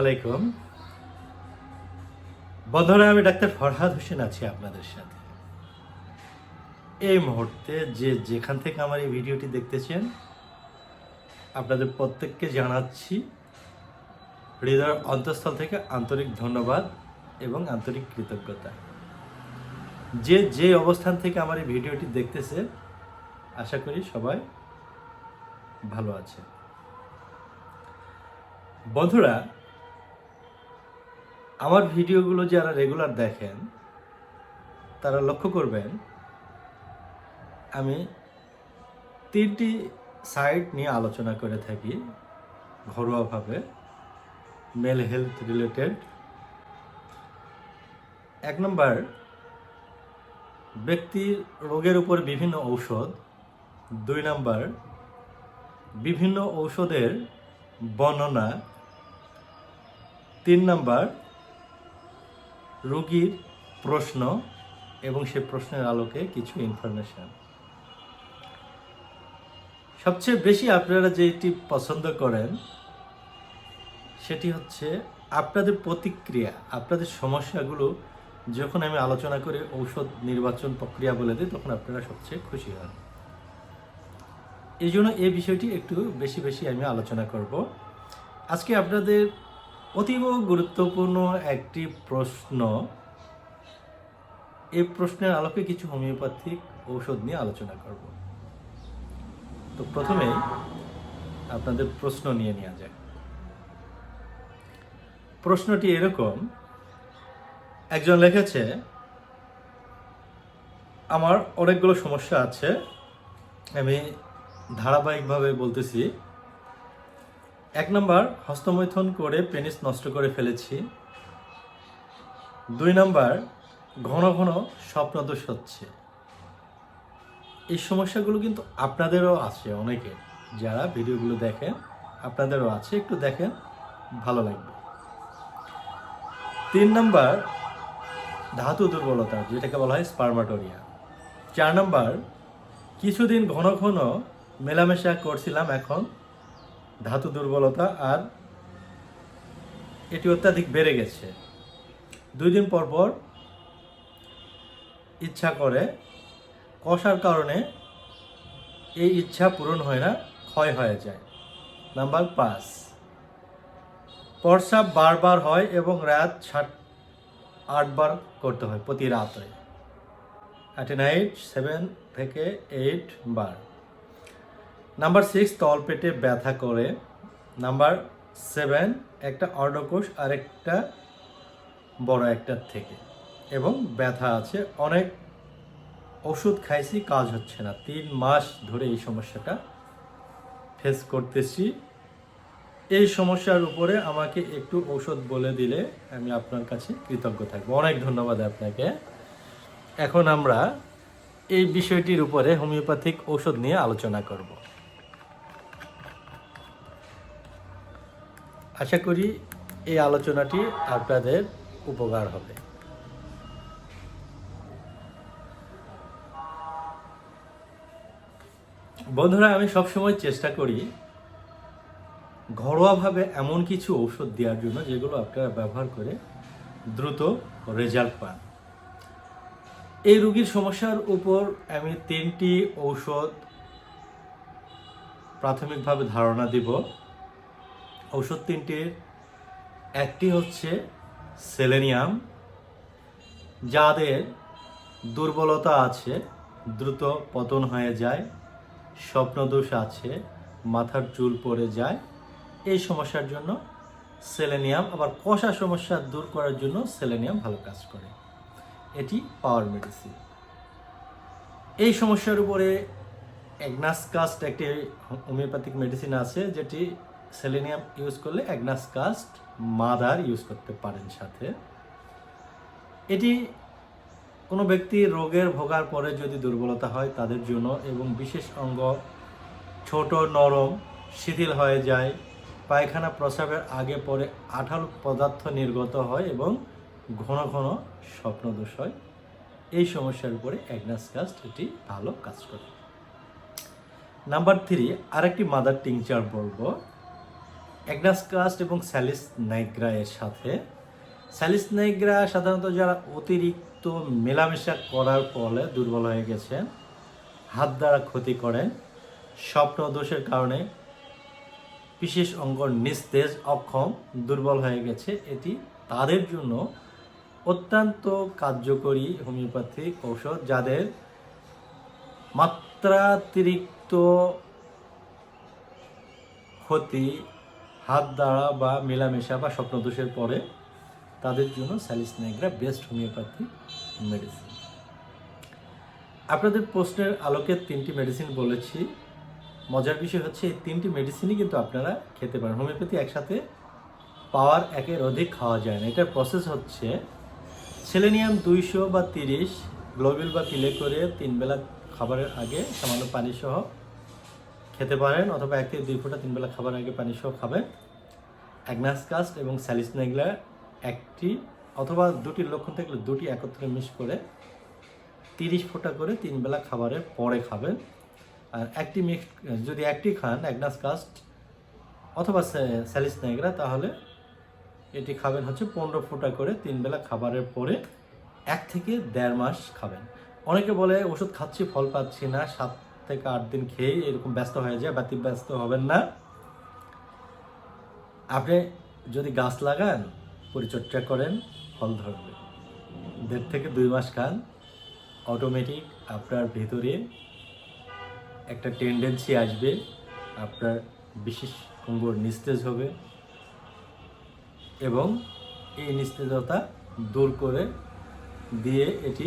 আলাইকুম। বন্ধুরা, আমি ডাক্তার ফরহাদ হোসেন আছি আপনাদের সাথে। এই মুহূর্তে যে যেখান থেকে আমার এই ভিডিওটি দেখতেছেন, আপনাদের প্রত্যেককে জানাচ্ছি হৃদয়ের অন্তঃস্থল থেকে আন্তরিক ধন্যবাদ এবং আন্তরিক কৃতজ্ঞতা। যে যে অবস্থান থেকে আমার এই ভিডিওটি দেখতেছে, আশা করি সবাই ভালো আছে। বন্ধুরা আমার ভিডিওগুলো যারা রেগুলার দেখেন, তারা লক্ষ্য করবেন, আমি তিনটি সাইট নিয়ে আলোচনা করে থাকি ঘরোয়াভাবে মেল হেলথ রিলেটেড এক নম্বর ব্যক্তির রোগের উপর বিভিন্ন ঔষধ। দুই নাম্বার, বিভিন্ন ঔষধের বর্ণনা। তিন নাম্বার রোগীর প্রশ্ন এবং সে প্রশ্নের আলোকে কিছু ইনফরমেশন সবচেয়ে বেশি আপনারা যেটি পছন্দ করেন, সেটি হচ্ছে আপনাদের প্রতিক্রিয়া, আপনাদের সমস্যাগুলো যখন আমি আলোচনা করে ঔষধ নির্বাচন প্রক্রিয়া বলে দিই, তখন আপনারা সবচেয়ে খুশি হন। এই জন্য এই বিষয়টি একটু বেশি বেশি আমি আলোচনা করব। আজকে আপনাদের অতীব গুরুত্বপূর্ণ একটি প্রশ্ন। এই প্রশ্নের আলোকে কিছু হোমিওপ্যাথিক ঔষধ নিয়ে আলোচনা করব। তো প্রথমেই আপনাদের প্রশ্ন নিয়ে নেওয়া যায় প্রশ্নটি এরকম, একজন লিখেছে, আমার অনেকগুলো সমস্যা আছে, আমি ধারাবাহিকভাবে বলতেছি এক নম্বর, হস্তমৈথুন করে পেনিস নষ্ট করে ফেলেছি। দুই নম্বর, ঘন ঘন স্বপ্নদোষ হচ্ছে। এই সমস্যাগুলো কিন্তু আপনাদেরও আছে অনেকে যারা ভিডিওগুলো দেখেন, আপনাদেরও আছে। একটু দেখেন, ভালো লাগবে। তিন নম্বর, ধাতু দুর্বলতা, যেটাকে বলা হয় স্পার্মাটোরিয়া চার নম্বর, কিছুদিন ঘন ঘন মেলামেশা করছিলাম এখন। ধাতু দুর্বলতা আর এটি অত্যাধিক বেড়ে গেছে। দুই দিন পর পর ইচ্ছা করে কষার কারণে এই ইচ্ছা পূরণ হয় না, ক্ষয় হয়ে যায়। নাম্বার পাঁচ, প্রস্রাব বারবার হয় এবং রাত ষাট আটবার করতে হয় প্রতি রাতে অ্যাট নাইট সেভেন থেকে এইট বার। নাম্বার সিক্স তলপেটে ব্যথা করে। নাম্বার সেভেন, একটা অর্ডকোষ আর একটা বড় একটার থেকে। এবং ব্যথা আছে, অনেক ওষুধ খাইছি, কাজ হচ্ছে না। তিন মাস ধরে এই সমস্যাটা ফেস করতেছি। এই সমস্যার উপরে আমাকে একটু ঔষধ বলে দিলে আমি আপনার কাছে কৃতজ্ঞ থাকব। অনেক ধন্যবাদ আপনাকে। এখন আমরা এই বিষয়টির উপরে হোমিওপ্যাথিক ঔষধ নিয়ে আলোচনা করব। আশা করি এই আলোচনাটি আপনাদের উপকার হবে। বন্ধুরা, আমি সবসময় চেষ্টা করি ঘরোয়াভাবে এমন কিছু ঔষধ দেওয়ার জন্য যেগুলো আপনারা ব্যবহার করে দ্রুত রেজাল্ট পান। এই রোগীর সমস্যার উপর আমি তিনটি ঔষধ প্রাথমিকভাবে ধারণা দিব। ঔষধ তিনটির, একটি হচ্ছে সেলেনিয়াম, যাদের দুর্বলতা আছে, দ্রুত পতন হয়ে যায়, স্বপ্নদোষ আছে, মাথার চুল পড়ে যায়, এই সমস্যার জন্য সেলেনিয়াম, আবার কষা সমস্যা দূর করার জন্য সেলেনিয়াম ভালো কাজ করে। এটি পাওয়ার মেডিসিন। এই সমস্যার উপরে অ্যাগনাসকাস্ট একটি হোমিওপ্যাথিক মেডিসিন আছে, যেটি সেলেনিয়াম ইউজ করলে অ্যাগনাস কাস্ট মাদার ইউজ করতে পারেন সাথে। এটি কোনো ব্যক্তি রোগের ভোগার পরে যদি দুর্বলতা হয় তাদের জন্য এবং বিশেষ অঙ্গ ছোট, নরম, শিথিল হয়ে যায়, পায়খানা প্রস্রাবের আগে পরে আঠালো পদার্থ নির্গত হয় এবং ঘন ঘন স্বপ্নদোষ হয়, এই সমস্যার উপরে অ্যাগনাস কাস্ট এটি ভালো কাজ করে। নাম্বার থ্রি আরেকটি মাদার টিংচার বলব। অ্যাগনাস কাস্ট এবং স্যালিস নাইগ্রা এর সাথে। স্যালিস নাইগ্রা সাধারণত যারা অতিরিক্ত মেলামেশা করার ফলে দুর্বল হয়ে গেছেন হাত দ্বারা ক্ষতি করেন, স্বপ্ন দোষের কারণে বিশেষ অঙ্গ নিস্তেজ, অক্ষম, দুর্বল হয়ে গেছে, এটি তাদের জন্য অত্যন্ত কার্যকরী হোমিওপ্যাথিক ঔষধ যাদের মাত্রাতিরিক্ত ক্ষতি হাত দ্বারা বা মেলামেশা বা স্বপ্নদোষের পরে তাদের জন্য Salix nigra best homeopathy medicine. আপনাদের প্রশ্নের আলোকে তিনটি মেডিসিন বলেছি। মজার বিষয় হচ্ছে এই তিনটি মেডিসিনই কিন্তু আপনারা খেতে পারেন। হোমিওপ্যাথি একসাথে পাওয়ার একের অধিক খাওয়া যায় না। এটার প্রসেস হচ্ছে সেলেনিয়াম দুইশো বা তিরিশ, গ্লোবিল বা পিলে করে তিন বেলা খাবারের আগে সামান্য পানি সহ খেতে পারেন অথবা এক থেকে দুই ফোঁটা, তিন বেলা খাবার আগে পানি সহ খাবেন। অ্যাগনাস কাস্ট এবং স্যালিসনেগলা একটি অথবা দুটি লক্ষণ থাকলে দুটি একত্রে মিশ করে তিরিশ ফোঁটা করে তিন বেলা খাবারের পরে খাবেন। আর একটি মিক্স, যদি একটি খান অ্যাগনাস কাস্ট অথবা স্যালিস নাইগ্রা তাহলে এটি খাবেন হচ্ছে পনেরো ফোঁটা করে তিন বেলা খাবারের পরে এক থেকে দেড় মাস খাবেন। অনেকে বলে ওষুধ খাচ্ছি, ফল পাচ্ছি না সাত থেকে আট দিন খেয়ে এরকম ব্যস্ত হয়ে যায় ব্যতি ব্যস্ত হবেন না। আপনি যদি গাছ লাগান, পরিচর্যা করেন, ফল ধরবে দেড় থেকে দুই মাস খান অটোমেটিক আপনার ভেতরে একটা টেন্ডেন্সি আসবে, আপনার বিশেষ অঙ্গর নিস্তেজ হবে এবং এই নিস্তেজতা দূর করে দিয়ে এটি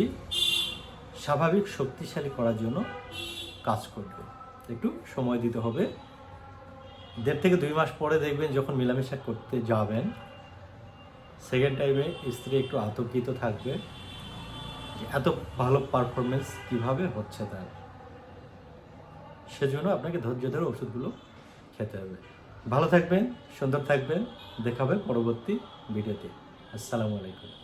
স্বাভাবিক শক্তিশালী করার জন্য কাজ করবে। একটু সময় দিতে হবে। দেড় থেকে দুই মাস পরে দেখবেন যখন মেলামেশা করতে যাবেন সেকেন্ড টাইমে স্ত্রী একটু আতঙ্কিত থাকবে যে এত ভালো পারফরমেন্স কীভাবে হচ্ছে তার। সেজন্য আপনাকে ধৈর্য ধরে ওষুধগুলো খেতে হবে। ভালো থাকবেন, সুন্দর থাকবেন। দেখাবে পরবর্তী ভিডিওতে। আসসালামু আলাইকুম।